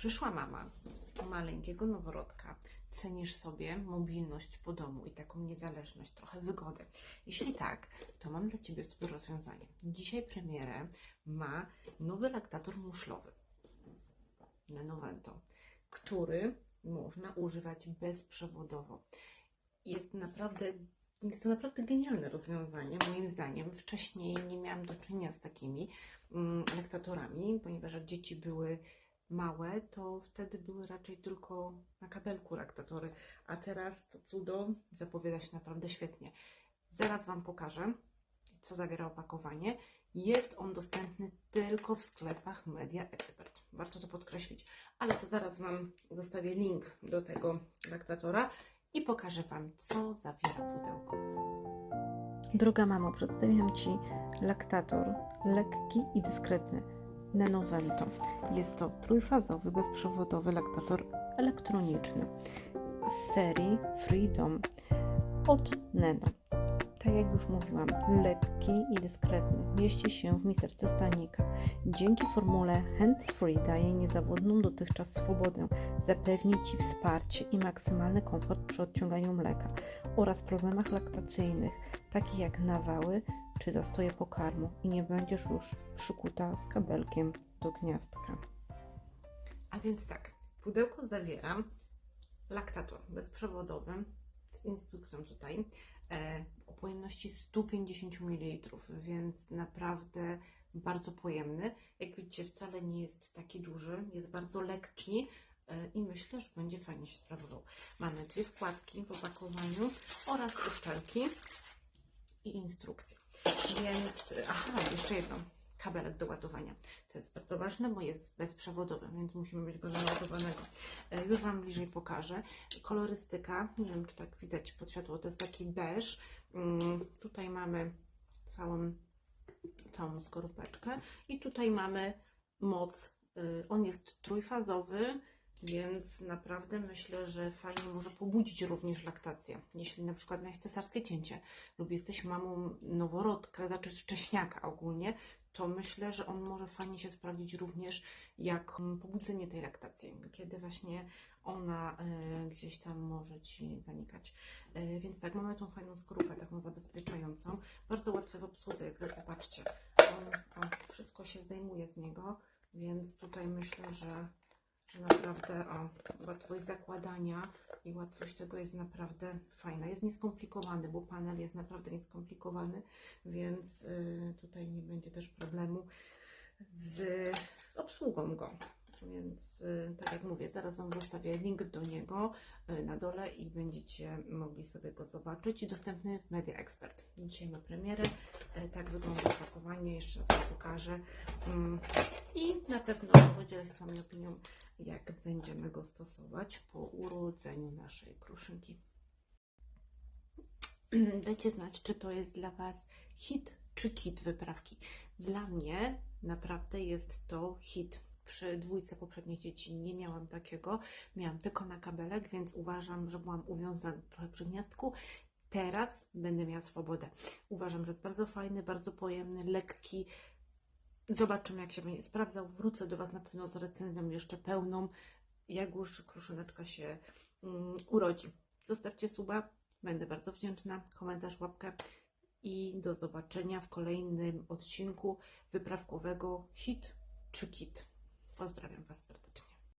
Przyszła mama maleńkiego noworodka. Cenisz sobie mobilność po domu i taką niezależność, trochę wygodę. Jeśli tak, to mam dla Ciebie super rozwiązanie. Dzisiaj premierę ma nowy laktator muszlowy Nanovento, który można używać bezprzewodowo. Jest naprawdę, jest to naprawdę genialne rozwiązanie, moim zdaniem. Wcześniej nie miałam do czynienia z takimi mm, laktatorami, ponieważ jak dzieci były małe, to wtedy były raczej tylko na kabelku laktatory, a teraz to cudo zapowiada się naprawdę świetnie. Zaraz Wam pokażę, co zawiera opakowanie. Jest on dostępny tylko w sklepach Media Expert. Warto to podkreślić, ale to zaraz Wam zostawię link do tego laktatora i pokażę Wam, co zawiera pudełko. Droga mamo, przedstawiam Ci laktator lekki i dyskretny Nenovento. Jest to trójfazowy, bezprzewodowy laktator elektroniczny z serii Freedom od Neno. Tak jak już mówiłam, lekki i dyskretny. Mieści się w miseczce stanika. Dzięki formule hands-free daje niezawodną dotychczas swobodę. Zapewni Ci wsparcie i maksymalny komfort przy odciąganiu mleka oraz problemach laktacyjnych, takich jak nawały czy zastoje pokarmu i nie będziesz już przykuta z kabelkiem do gniazdka. A więc tak, pudełko zawiera laktator bezprzewodowy instrukcją tutaj e, o pojemności 150 ml, więc naprawdę bardzo pojemny. Jak widzicie, wcale nie jest taki duży, jest bardzo lekki e, i myślę, że będzie fajnie się sprawował. Mamy dwie wkładki w opakowaniu oraz uszczelki i instrukcję. Więc, aha, jeszcze jedno. Kabelek do ładowania. To jest bardzo ważne, bo jest bezprzewodowy, więc musimy mieć go naładowanego. E, Już Wam bliżej pokażę. Kolorystyka, nie wiem czy tak widać pod światło, to jest taki beż. Mm, Tutaj mamy całą tą skorupeczkę i tutaj mamy moc. Y, On jest trójfazowy, więc naprawdę myślę, że fajnie może pobudzić również laktację. Jeśli na przykład miałeś cesarskie cięcie lub jesteś mamą noworodka, znaczy wcześniaka ogólnie, to myślę, że on może fajnie się sprawdzić również jak mm, pobudzenie tej laktacji, kiedy właśnie ona y, gdzieś tam może Ci zanikać. Y, więc tak, mamy tą fajną skorupę taką zabezpieczającą. Bardzo łatwe w obsłudze jest, popatrzcie. O, wszystko się zdejmuje z niego, więc tutaj myślę, że że naprawdę o, łatwość zakładania i łatwość tego jest naprawdę fajna. Jest nieskomplikowany, bo panel jest naprawdę nieskomplikowany, więc y, tutaj nie będzie też problemu z, z obsługą go. Więc y, tak jak mówię, zaraz Wam zostawię link do niego y, na dole i będziecie mogli sobie go zobaczyć. Dostępny w Media Expert. Dzisiaj ma premierę. Tak wygląda opakowanie. Jeszcze raz pokażę. Mm, I na pewno podzielę się z Wami opinią, jak będziemy go stosować po urodzeniu naszej kruszynki. Dajcie znać, czy to jest dla Was hit czy kit wyprawki. Dla mnie naprawdę jest to hit. Przy dwójce poprzednich dzieci nie miałam takiego. Miałam tylko na kabelek, więc uważam, że byłam uwiązana trochę przy gniazdku. Teraz będę miała swobodę. Uważam, że jest bardzo fajny, bardzo pojemny, lekki. Zobaczymy, jak się będzie sprawdzał. Wrócę do Was na pewno z recenzją jeszcze pełną, jak już kruszyneczka się mm, urodzi. Zostawcie suba, będę bardzo wdzięczna. Komentarz, łapkę i do zobaczenia w kolejnym odcinku wyprawkowego Hit czy Kit. Pozdrawiam Was serdecznie.